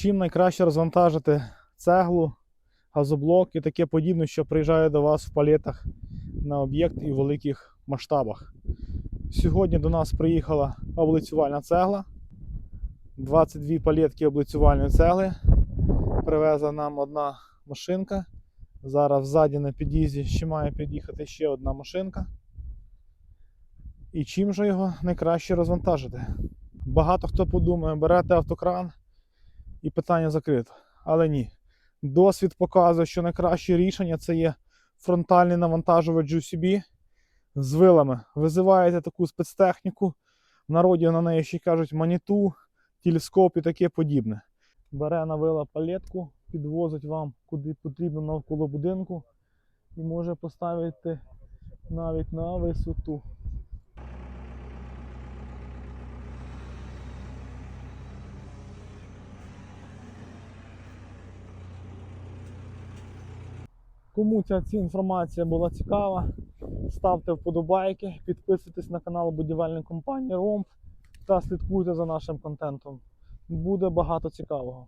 Чим найкраще розвантажити цеглу, газоблок і таке подібне, що приїжджає до вас в палетах на об'єкт і в великих масштабах. Сьогодні до нас приїхала облицювальна цегла. 22 палетки облицювальної цегли. Привезла нам одна машинка. Зараз ззаді на під'їзді ще має під'їхати ще одна машинка. І чим же його найкраще розвантажити? Багато хто подумає, берете автокран і питання закрито. Але ні. Досвід показує, що найкраще рішення це є фронтальний навантажувач UCB з вилами. Визиваєте таку спецтехніку. В народі на неї ще кажуть маніту, телескоп і таке подібне. Бере на вила палетку, підвозить вам куди потрібно навколо будинку і може поставити навіть на висоту. Кому ця, ця інформація була цікава, ставте вподобайки, підписуйтесь на канал будівельної компанії Ромб та слідкуйте за нашим контентом. Буде багато цікавого.